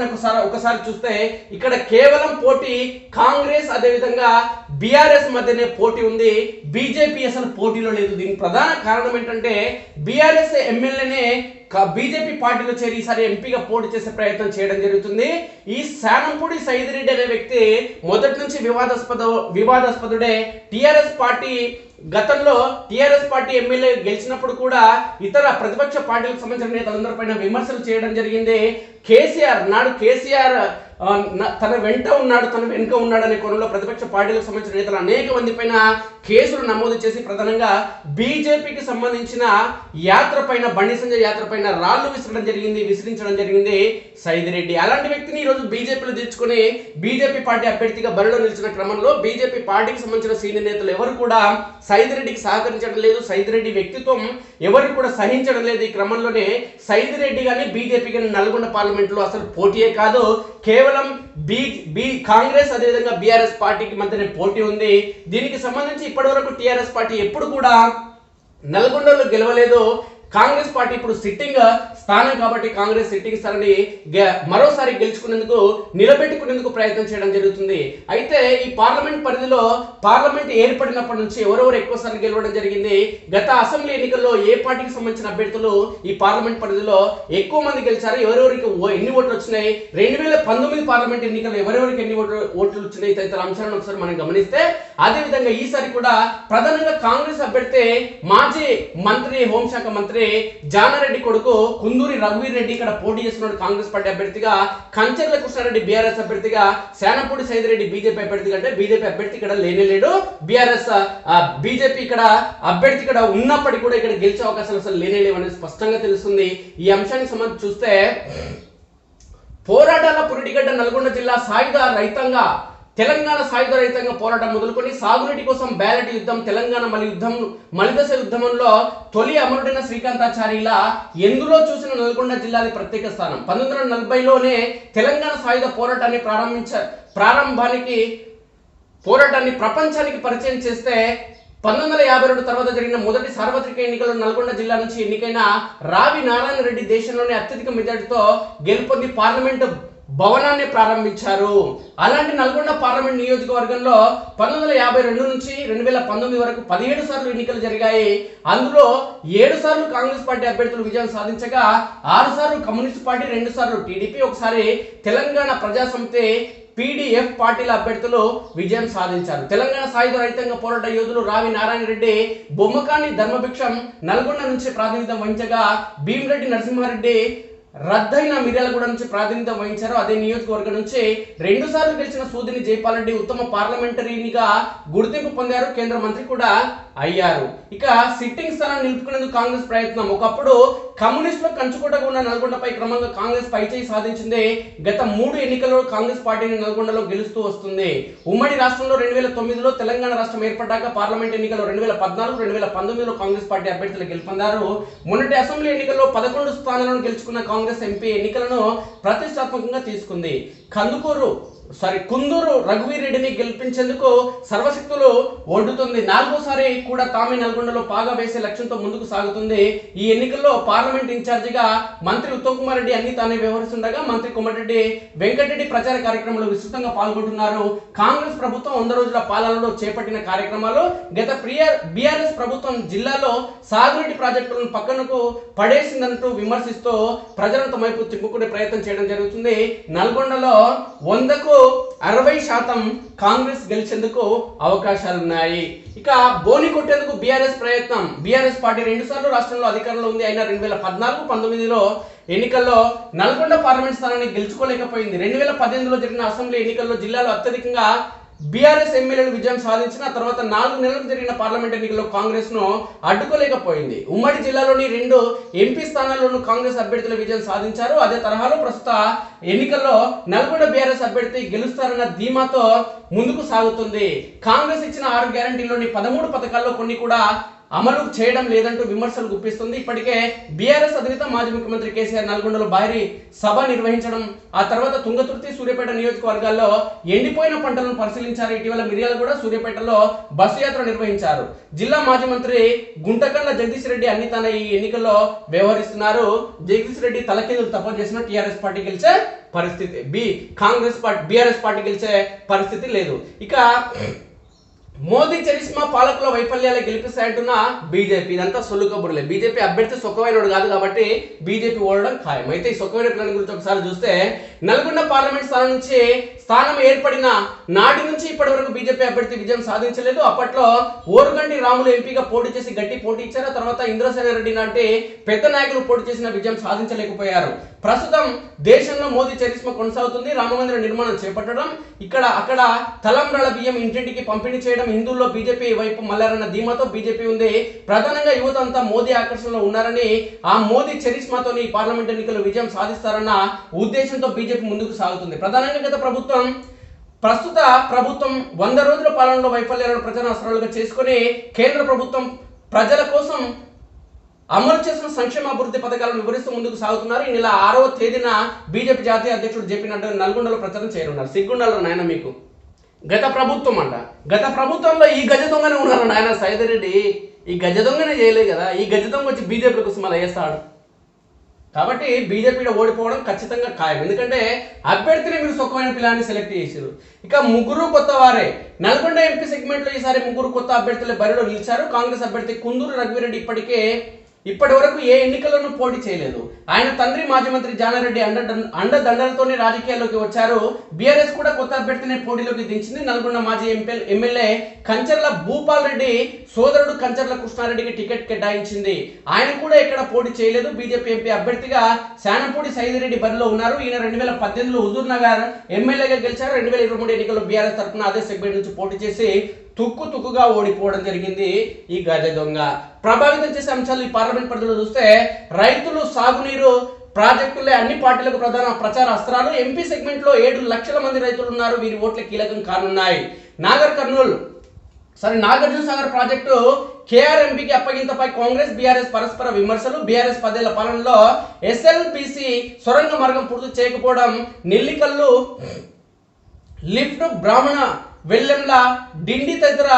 అని ఒకసారి చూస్తే ఇక్కడ కేవలం పోటీ కాంగ్రెస్ అదేవిధంగా బీఆర్ఎస్ మధ్యనే పోటీ ఉంది. బీజేపీ అసలు పోటీలో లేదు. దీనికి ప్రధాన కారణం ఏంటంటే బీఆర్ఎస్ ఎమ్మెల్యేనే బీజేపీ పార్టీలో చేరి ఈసారి ఎంపీగా పోటీ చేసే ప్రయత్నం చేయడం జరుగుతుంది. ఈ శానంపూడి సైదిరెడ్డి అనే వ్యక్తి మొదటి నుంచి వివాదాస్పద వివాదాస్పదుడే టిఆర్ఎస్ పార్టీ గతంలో టీఆర్ఎస్ పార్టీ ఎమ్మెల్యే గెలిచినప్పుడు కూడా ఇతర ప్రతిపక్ష పార్టీలకు సంబంధించిన నేతలందరి పైన విమర్శలు చేయడం జరిగింది. కేసీఆర్ నాడు కేసీఆర్ తన వెంట ఉన్నాడు తన వెనుక ఉన్నాడు అనే కోణంలో ప్రతిపక్ష పార్టీలకు సంబంధించిన నేతలు అనేక మంది పైన కేసులు నమోదు చేసి ప్రధానంగా బీజేపీకి సంబంధించిన యాత్ర పైన బండి సంజయ్ యాత్ర పైన రాళ్ళు విసరడం జరిగింది విసిరించడం జరిగింది సైదిరెడ్డి అలాంటి వ్యక్తిని ఈ రోజు బీజేపీలో తెచ్చుకొని బీజేపీ పార్టీ అభ్యర్థిగా బరిలో నిలిచిన క్రమంలో బీజేపీ పార్టీకి సంబంధించిన సీనియర్ నేతలు ఎవరు కూడా సైదిరెడ్డికి సహకరించడం లేదు. సైదిరెడ్డి వ్యక్తిత్వం ఎవరు కూడా సహించడం లేదు. ఈ క్రమంలోనే సైదిరెడ్డి కానీ బీజేపీ కానీ నల్గొండ పార్లమెంట్లో అసలు పోటీయే కాదు. కేవలం బీ బీ కాంగ్రెస్ అదేవిధంగా బీఆర్ఎస్ పార్టీకి మధ్యనే పోటీ ఉంది. దీనికి సంబంధించి ఇప్పటివరకు టీఆర్ఎస్ పార్టీ ఎప్పుడు కూడా నల్గొండలో గెలవలేదు. కాంగ్రెస్ పార్టీ ఇప్పుడు సిట్టింగ్ స్థానం కాబట్టి కాంగ్రెస్ సిట్టింగ్ స్థానాన్ని మరోసారి గెలుచుకునేందుకు నిలబెట్టుకునేందుకు ప్రయత్నం చేయడం జరుగుతుంది. అయితే ఈ పార్లమెంట్ పరిధిలో పార్లమెంట్ ఏర్పడినప్పటి నుంచి ఎవరెవరు ఎక్కువసార్లు గెలవడం జరిగింది గత అసెంబ్లీ ఎన్నికల్లో ఏ పార్టీకి సంబంధించిన అభ్యర్థులు ఈ పార్లమెంట్ పరిధిలో ఎక్కువ మంది గెలిచారు ఎవరెవరికి ఓ- ఎన్ని ఓట్లు వచ్చినాయి? రెండు వేల పంతొమ్మిది పార్లమెంట్ ఎన్నికల్లో ఎవరెవరికి ఎన్ని ఓట్లు ఓట్లు వచ్చినాయి? తదితర అంశాలను ఒకసారి మనం గమనిస్తే అదే విధంగా ఈసారి కూడా ప్రధానంగా కాంగ్రెస్ అభ్యర్థి మాజీ మంత్రి హోంశాఖ మంత్రి జానారెడ్డి కొడుకు కుందూరి రఘువీర్ రెడ్డి ఇక్కడ పోటీ చేస్తున్నాడు కాంగ్రెస్ పార్టీ అభ్యర్థిగా. కంచర్ల కృష్ణారెడ్డి బీఆర్ఎస్ అభ్యర్థిగా. శానపూడి సైదిరెడ్డి బీజేపీ అభ్యర్థిగా అంటే బీజేపీ అభ్యర్థి ఇక్కడ లేనే లేడు. బీఆర్ఎస్ బీజేపీ ఇక్కడ అభ్యర్థి ఇక్కడ ఉన్నప్పటికీ కూడా ఇక్కడ గెలిచే అవకాశాలు అసలు లేనే లేవు అనేది స్పష్టంగా తెలుస్తుంది. ఈ అంశానికి సంబంధించి చూస్తే పోరాటాల పురిటిగడ్డ నల్గొండ జిల్లా సాయుధ రైతంగా తెలంగాణ సాయుధ రైతంగా పోరాటం మొదలుకొని సాగునీటి కోసం బ్యాలెట్ యుద్ధం తెలంగాణ మలి యుద్ధం మలిదశ యుద్ధంలో తొలి అమరుడైన శ్రీకాంతాచార్యుల ఎందులో చూసిన నల్గొండ జిల్లాది ప్రత్యేక స్థానం. పంతొమ్మిది వందల నలభైలోనే తెలంగాణ సాయుధ పోరాటాన్ని ప్రారంభించ ప్రారంభానికి పోరాటాన్ని ప్రపంచానికి పరిచయం చేస్తే పంతొమ్మిది వందల యాభై రెండు తర్వాత జరిగిన మొదటి సార్వత్రిక ఎన్నికల్లో నల్గొండ జిల్లా నుంచి ఎన్నికైన రావి నారాయణ రెడ్డి దేశంలోనే అత్యధిక మెజార్టీతో గెలుపొంది పార్లమెంటు భవనాన్ని ప్రారంభించారు. అలాంటి నల్గొండ పార్లమెంట్ నియోజకవర్గంలో పంతొమ్మిది వందల యాభై రెండు నుంచి రెండు వేల పంతొమ్మిది వరకు పదిహేడు సార్లు ఎన్నికలు జరిగాయి. అందులో ఏడు సార్లు కాంగ్రెస్ పార్టీ అభ్యర్థులు విజయం సాధించగా ఆరు సార్లు కమ్యూనిస్ట్ పార్టీ రెండు సార్లు టీడీపీ ఒకసారి తెలంగాణ ప్రజాసమితి పీడీఎఫ్ పార్టీల అభ్యర్థులు విజయం సాధించారు. తెలంగాణ సాయుధ రైతాంగ పోరాట యోధులు రావి నారాయణ రెడ్డి బొమ్మకాని ధర్మభిక్షం నల్గొండ నుంచి ప్రాతినిధ్యం వహించగా భీమిరెడ్డి నరసింహారెడ్డి రద్దయిన మిర్యాలగూడ నుంచి ప్రాతినిధ్యం వహించారు. అదే నియోజకవర్గం నుంచి రెండు సార్లు గెలిచిన సూదిని జైపాలరెడ్డి ఉత్తమ పార్లమెంటరీనిగా గుర్తింపు పొందారు. కేంద్ర మంత్రి కూడా అయ్యారు. ఇక సిట్టింగ్ స్థానాన్ని నిలుపుకునేందుకు కాంగ్రెస్ ప్రయత్నం. ఒకప్పుడు కమ్యూనిస్టుల కంచుకోటగా ఉన్న నల్గొండపై క్రమంగా కాంగ్రెస్ పైచేయి సాధించింది గత మూడు ఎన్నికల్లో కాంగ్రెస్ పార్టీని నల్గొండలో గెలుస్తూ వస్తుంది. ఉమ్మడి రాష్ట్రంలో రెండు వేల తొమ్మిదిలో తెలంగాణ రాష్ట్రం ఏర్పడ్డాక పార్లమెంట్ ఎన్నికల్లో రెండు వేల పద్నాలుగు రెండు వేల పంతొమ్మిదిలో కాంగ్రెస్ పార్టీ అభ్యర్థులు గెలుపొందారు. మొన్నటి అసెంబ్లీ ఎన్నికల్లో పదకొండు స్థానాలను గెలుచుకున్న కాంగ్రెస్ ఎంపీ ఎన్నికలను ప్రతిష్టాత్మకంగా తీసుకుంది. కందుకూరు సారీ కుందూరు రఘువీర్ రెడ్డిని గెలిపించేందుకు సర్వశక్తులు ఒడ్డుతుంది. నాలుగోసారి కూడా తామే నల్గొండలో పాగా వేసే లక్ష్యంతో ముందుకు సాగుతుంది. ఈ ఎన్నికల్లో పార్లమెంట్ ఇన్ఛార్జిగా మంత్రి ఉత్తమ్ కుమార్ రెడ్డి అన్ని తానే వ్యవహరిస్తుండగా మంత్రి కోమటిరెడ్డి వెంకటరెడ్డి ప్రచార కార్యక్రమంలో విస్తృతంగా పాల్గొంటున్నారు. కాంగ్రెస్ ప్రభుత్వం వంద రోజుల పాలనలో చేపట్టిన కార్యక్రమాలు గత ప్రియర్ బీఆర్ఎస్ ప్రభుత్వం జిల్లాలో సాగునీటి ప్రాజెక్టులను పక్కనకు పడేసిందంటూ విమర్శిస్తూ ప్రజలను తమ వైపు ప్రయత్నం చేయడం జరుగుతుంది. నల్గొండలో వందకు అరవై శాతం కాంగ్రెస్ గెలిచేందుకు అవకాశాలున్నాయి. ఇక బోని కొట్టేందుకు బీఆర్ఎస్ ప్రయత్నం. బీఆర్ఎస్ పార్టీ రెండు సార్లు రాష్ట్రంలో అధికారంలో ఉంది. అయినా రెండు వేల పద్నాలుగు పంతొమ్మిదిలో ఎన్నికల్లో నల్గొండ పార్లమెంట్ స్థానాన్ని గెలుచుకోలేకపోయింది. రెండు వేల పద్దెనిమిదిలో జరిగిన అసెంబ్లీ ఎన్నికల్లో జిల్లాలో అత్యధికంగా బీఆర్ఎస్ ఎమ్మెల్యేలు విజయం సాధించిన తర్వాత నాలుగు నెలలకు జరిగిన పార్లమెంట్ ఎన్నికల్లో కాంగ్రెస్ను అడ్డుకోలేకపోయింది. ఉమ్మడి జిల్లాలోని రెండు ఎంపీ స్థానాల్లోనూ కాంగ్రెస్ అభ్యర్థుల విజయం సాధించారు. అదే తరహాలో ప్రస్తుత ఎన్నికల్లో నల్గొండ బీఆర్ఎస్ అభ్యర్థి గెలుస్తారన్న ధీమాతో ముందుకు సాగుతుంది. కాంగ్రెస్ ఇచ్చిన ఆరు గ్యారంటీలోని పదమూడు పథకాల్లో కొన్ని కూడా అమలు చేయడం లేదంటూ విమర్శలు గుప్పిస్తుంది. ఇప్పటికే బీఆర్ఎస్ అధినేత మాజీ ముఖ్యమంత్రి కేసీఆర్ నల్గొండలో భారీ సభ నిర్వహించడం ఆ తర్వాత తుంగతుర్తి సూర్యాపేట నియోజకవర్గాల్లో ఎండిపోయిన పంటలను పరిశీలించారు. ఇటీవల మిర్యాల కూడా సూర్యాపేటలో బస్సు యాత్ర నిర్వహించారు. జిల్లా మాజీ మంత్రి గుంటకండ్ల జగదీష్ రెడ్డి అన్ని తన ఈ ఎన్నికల్లో వ్యవహరిస్తున్నారు. జగదీష్ రెడ్డి తలకిందులు తప్ప చేసిన టీఆర్ఎస్ పార్టీ గెలిచే పరిస్థితి బి కాంగ్రెస్ పార్టీ బీఆర్ఎస్ పార్టీ గెలిచే పరిస్థితి లేదు. ఇక మోదీ చరిష్మా పాలకుల వైఫల్యాలు గెలిపిస్తాయంటున్న బీజేపీ. ఇదంతా సొల్లు కబుర్లే. బీజేపీ అభ్యర్థి సుఖమైనడు కాదు కాబట్టి బీజేపీ ఓడడం ఖాయం. అయితే ఈ సుఖమైన పిల్లల గురించి ఒకసారి చూస్తే నల్గొండ పార్లమెంట్ స్థానం నుంచి స్థానం ఏర్పడిన నాటి నుంచి ఇప్పటి వరకు బీజేపీ అభ్యర్థి విజయం సాధించలేదు. అప్పట్లో ఓరుగండి రాములు ఎంపీగా పోటీ చేసి గట్టి పోటీ ఇచ్చారు. ఆ తర్వాత ఇంద్రసేన రెడ్డి లాంటి పెద్ద నాయకులు పోటీ చేసిన విజయం సాధించలేకపోయారు. ప్రస్తుతం దేశంలో మోదీ చరిస్మ కొనసాగుతుంది. రామమందిర నిర్మాణం చేపట్టడం ఇక్కడ అక్కడ తలంబ్రాల బియ్యం ఇంటింటికి పంపిణీ చేయడం హిందువుల్లో బీజేపీ వైపు మల్లారన్న ధీమాతో బీజేపీ ఉంది ప్రధానంగా యువత అంతా మోదీ ఆకర్షణలో ఉన్నారని ఆ మోదీ చరిస్మాతోని ఈ పార్లమెంట్ ఎన్నికలు విజయం సాధిస్తారన్న ఉద్దేశంతో బీజేపీ ముందుకు సాగుతుంది. ప్రధానంగా గత ప్రభుత్వం ప్రస్తుత ప్రభుత్వం వంద రోజుల పాలనలో వైఫల్యాలను ప్రధాన అవసరాలుగా చేసుకుని కేంద్ర ప్రభుత్వం ప్రజల కోసం అమలు చేసిన సంక్షేమ అభివృద్ధి పథకాలను వివరిస్తూ ముందుకు సాగుతున్నారు. ఈ నెల ఆరవ తేదీన బీజేపీ జాతీయ అధ్యక్షుడు జేపీ నడ్డా నల్గొండలో ప్రచారం చేయనున్నారు. సిగ్గుండాల నాయన మీకు? గత ప్రభుత్వం అంట. గత ప్రభుత్వంలో ఈ గజ దొంగనే ఉన్నారు నాయన సైదరెడ్డి. ఈ గజ దొంగనే చేయలేదు కదా. ఈ గజ దొంగ వచ్చి బీజేపీ కోసం మళ్ళీ వేస్తాడు కాబట్టి బీజేపీలో ఓడిపోవడం ఖచ్చితంగా ఖాయం. ఎందుకంటే అభ్యర్థిని మీరు సుఖమైన పిల్లాన్ని సెలెక్ట్ చేశారు. ఇక ముగ్గురు కొత్త వారే. నల్గొండ ఎంపీ సెగ్మెంట్లో ఈసారి ముగ్గురు కొత్త అభ్యర్థుల బరిలో నిలిచారు. కాంగ్రెస్ అభ్యర్థి కుందూరు రఘువీరెడ్డి ఇప్పటికే ఇప్పటి వరకు ఏ ఎన్నికలను పోటీ చేయలేదు. ఆయన తండ్రి మాజీ మంత్రి జానారెడ్డి అండ అండదండలతోనే రాజకీయాల్లోకి వచ్చారు. బీఆర్ఎస్ కూడా కొత్త అభ్యర్థిని పోటీలోకి దించింది. నల్గొండ మాజీ ఎంపీ ఎమ్మెల్యే కంచర్ల భూపాల్ రెడ్డి సోదరుడు కంచర్ల కృష్ణారెడ్డికి టికెట్ కేటాయించింది. ఆయన కూడా ఎక్కడ పోటీ చేయలేదు. బీజేపీ ఎంపీ అభ్యర్థిగా శానపూడి సైదిరెడ్డి బరిలో ఉన్నారు. ఈయన రెండు వేల పద్దెనిమిదిలో హుజూర్ నగర్ ఎమ్మెల్యేగా గెలిచారు. రెండు వేల ఇరవై మూడు ఎన్నికల్లో బీఆర్ఎస్ తరఫున అదే సెగ్మెంట్ నుంచి పోటీ చేసి తుక్కు తుక్కుగా ఓడిపోవడం జరిగింది ఈ గజ దొంగ. ప్రభావితం చేసే అంశాలు ఈ పార్లమెంట్ పరిధిలో చూస్తే రైతులు సాగునీరు ప్రాజెక్టులే అన్ని పార్టీలకు ప్రధాన ప్రచార అస్త్రాలు. ఎంపీ సెగ్మెంట్లో ఏడు లక్షల మంది రైతులు ఉన్నారు. వీరి ఓట్ల కీలకం కానున్నాయి. నాగర్ కర్నూలు. సరే నాగార్జున సాగర్ ప్రాజెక్టు కేఆర్ఎంపీకి అప్పగింతపై కాంగ్రెస్ బీఆర్ఎస్ పరస్పర విమర్శలు. బీఆర్ఎస్ పదేళ్ళ పాలనలో ఎస్ఎల్బిసి సొరంగ మార్గం పూర్తి చేయకపోవడం నెల్లికల్లు లిఫ్ట్ బ్రాహ్మణ వెల్లెంల డిండి తదితర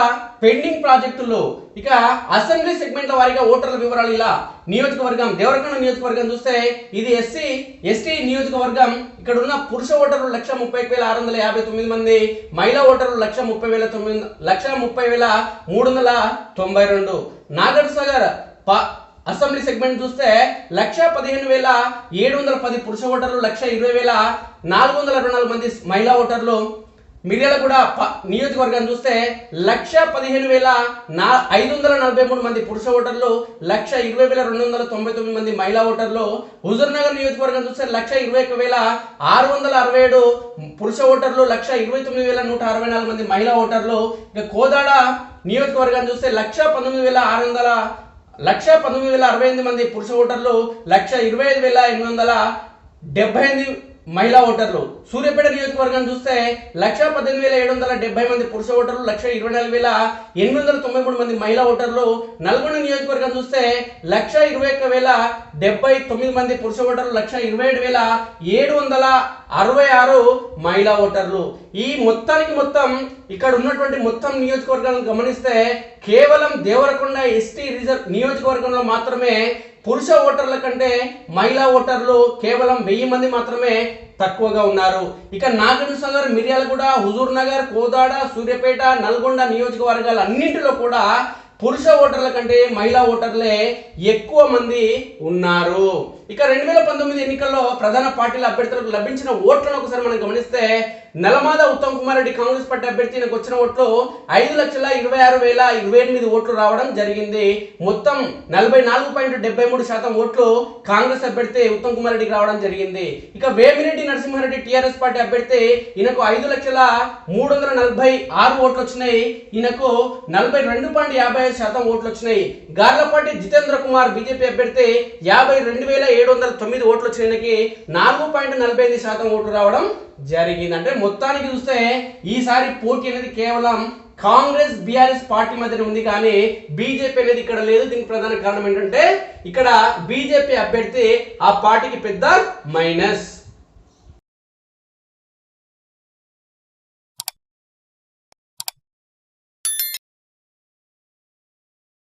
పెండింగ్ ప్రాజెక్టులు ఇక అసెంబ్లీ సెగ్మెంట్ల వారీగా ఓటర్ల వివరాలు ఇలా నియోజకవర్గం దేవరకొండ నియోజకవర్గం చూస్తే ఇది ఎస్సీ ఎస్టీ నియోజకవర్గం. ఇక్కడ ఉన్న పురుష ఓటర్లు లక్ష ముప్పై వేల ఆరు వందల యాభై తొమ్మిది మంది మహిళా ఓటర్లు లక్ష ముప్పై వేల తొమ్మిది లక్ష ముప్పై వేల మూడు వందల తొంభై రెండు. నాగర్ సాగర్ ప అసెంబ్లీ సెగ్మెంట్ చూస్తే లక్ష పదిహేను వేల ఏడు వందల పది పురుష ఓటర్లు లక్ష ఇరవై వేల నాలుగు వందల రెండు మంది మహిళా ఓటర్లు. మిర్యాలగూడ ప నియోజకవర్గం చూస్తే లక్ష పదిహేను వేల నా ఐదు వందల నలభై మూడు మంది పురుష ఓటర్లు లక్ష ఇరవై వేల రెండు వందల తొంభై తొమ్మిది మంది మహిళా ఓటర్లు. హుజూర్నగర్ నియోజకవర్గం చూస్తే లక్ష ఇరవై ఒక వేల ఆరు వందల అరవై ఏడు పురుష ఓటర్లు లక్ష ఇరవై తొమ్మిది వేల నూట అరవై నాలుగు మంది మహిళా ఓటర్లు. ఇక కోదాడ నియోజకవర్గం చూస్తే లక్ష పంతొమ్మిది వేల ఆరు వందల లక్ష పంతొమ్మిది వేల అరవై ఎనిమిది మంది పురుష ఓటర్లు లక్ష ఇరవై ఐదు వేల ఎనిమిది వందల డెబ్బై ఎనిమిది మహిళా ఓటర్లు. సూర్యాపేట నియోజకవర్గం చూస్తే లక్ష పద్దెనిమిది వేల ఏడు వందల డెబ్బై మంది పురుష ఓటర్లు లక్ష ఇరవై నాలుగు వేల ఎనిమిది వందల తొంభై మూడు మంది మహిళా ఓటర్లు. నల్గొండ నియోజకవర్గం చూస్తే లక్ష ఇరవై ఒక్క వేల డెబ్బై తొమ్మిది మంది పురుష ఓటర్లు లక్ష ఇరవై ఏడు వేల ఏడు వందల అరవై ఆరు మహిళా ఓటర్లు. ఈ మొత్తానికి మొత్తం ఇక్కడ ఉన్నటువంటి మొత్తం నియోజకవర్గాలను గమనిస్తే కేవలం దేవరకొండ ఎస్టీ రిజర్వ్ నియోజకవర్గంలో మాత్రమే పురుష ఓటర్ల కంటే మహిళా ఓటర్లు కేవలం వెయ్యి మంది మాత్రమే తక్కువగా ఉన్నారు. ఇక నాగర్ సాగర్ మిర్యాలగూడ హుజూర్ నగర్ కోదాడ సూర్యాపేట నల్గొండ నియోజకవర్గాలు అన్నింటిలో కూడా పురుష ఓటర్ల కంటే మహిళా ఓటర్లే ఎక్కువ మంది ఉన్నారు. ఇక రెండు వేల పంతొమ్మిది ఎన్నికల్లో ప్రధాన పార్టీల అభ్యర్థులకు లభించిన ఓట్లను ఒకసారి మనం గమనిస్తే నలమాద ఉత్తమ్ కుమార్ రెడ్డి కాంగ్రెస్ పార్టీ అభ్యర్థి వచ్చిన ఓట్లు ఐదు లక్షల ఇరవై ఆరు వేల ఇరవై ఎనిమిది ఓట్లు రావడం జరిగింది. మొత్తం నలభై నాలుగు పాయింట్ డెబ్బై మూడు శాతం ఓట్లు కాంగ్రెస్ అభ్యర్థి ఉత్తమ్ కుమార్ రెడ్డికి రావడం జరిగింది. ఇక వేమిరెడ్డి నరసింహారెడ్డి టీఆర్ఎస్ పార్టీ అభ్యర్థి ఈయనకు ఐదు లక్షల మూడు వందల నలభై ఆరు ఓట్లు వచ్చినాయి. ఈయనకు నలభై రెండు పాయింట్ యాభై ఐదు శాతం ఓట్లు వచ్చినాయి. గార్లపాటి జితేంద్ర కుమార్ బీజేపీ అభ్యర్థి యాభై రెండు వేల ఏడు వందల తొమ్మిది ఓట్లు వచ్చినకి నాలుగు పాయింట్ నలభై ఐదు శాతం ఓట్లు రావడం జరిగింది అంటే మొత్తానికి చూస్తే ఈసారి పోటీ అనేది కేవలం కాంగ్రెస్ బీఆర్ఎస్ పార్టీ మధ్యన ఉంది కానీ బీజేపీ అనేది ఇక్కడ లేదు. దీనికి ప్రధాన కారణం ఏంటంటే ఇక్కడ బీజేపీ అభ్యర్థి ఆ పార్టీకి పెద్ద మైనస్.